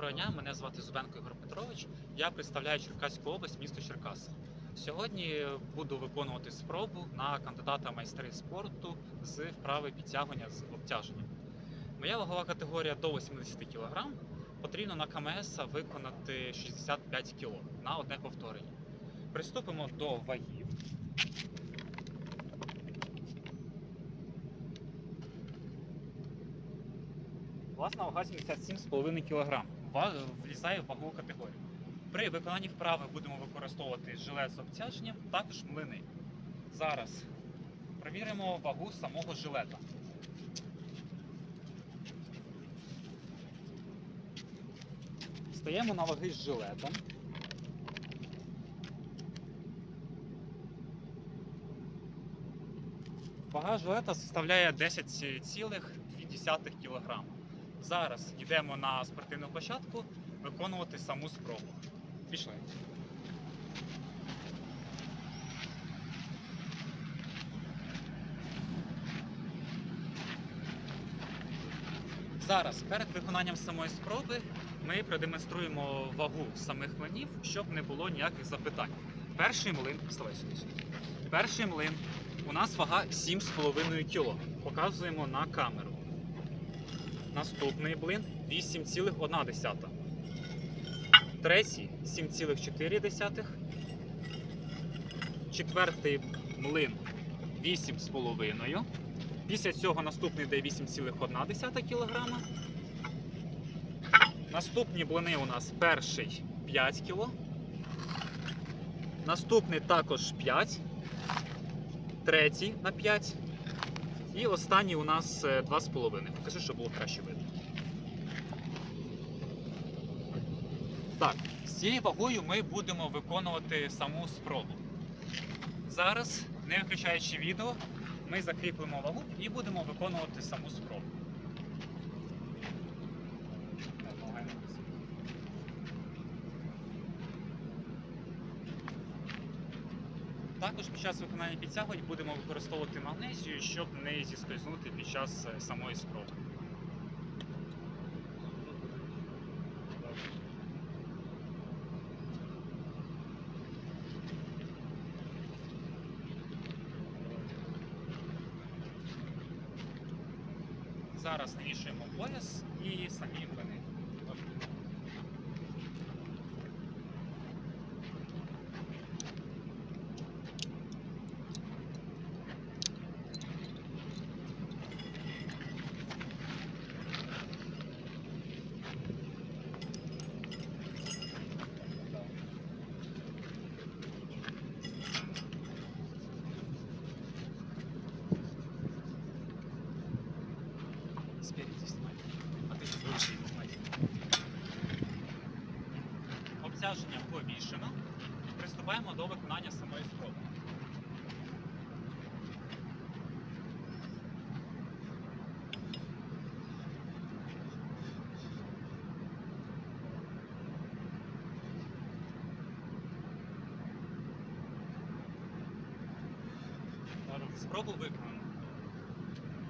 Доброго дня, мене звати Зубенко Ігор Петрович. Я представляю Черкаську область, місто Черкаси. Сьогодні буду виконувати спробу на кандидата майстри спорту з вправи підтягування з обтяженням. Моя вагова категорія до 80 кг. Потрібно на КМС виконати 65 кг на одне повторення. Приступимо до вагів. Власна вага 77,5 кг. Влізає в вагову категорію. При виконанні вправи будемо використовувати жилет з обтяженням, також млини. Зараз перевіримо вагу самого жилета. Стаємо на ваги з жилетом. Вага жилета составляє 10,2 кг. Зараз йдемо на спортивну площадку виконувати саму спробу. Пішли. Зараз перед виконанням самої спроби ми продемонструємо вагу самих млинів, щоб не було ніяких запитань. Перший млин, вставай сюди, сюди. Перший млин у нас вага 7,5 кг. Показуємо на камеру. Наступний блин 8,1. Третій 7,4. Четвертий млин 8,5. Після цього наступний йде 8,1 кг. Наступні блини у нас перший 5 кг. Наступний також 5. Третій на 5. І останній у нас е, 2,5. Покажи, щоб було краще видно. Так, з цією вагою ми будемо виконувати саму спробу. Зараз, не виключаючи відео, ми закріпимо вагу і будемо виконувати саму спробу. Так, нога не висить. Також під час виконання підтягувань будемо використовувати магнезію, щоб не зіскользнути під час е, самої спроби. Зараз навішуємо пояс і самі млини. Обтяження. Приступаємо до виконання самої спроби. Спробу виконано.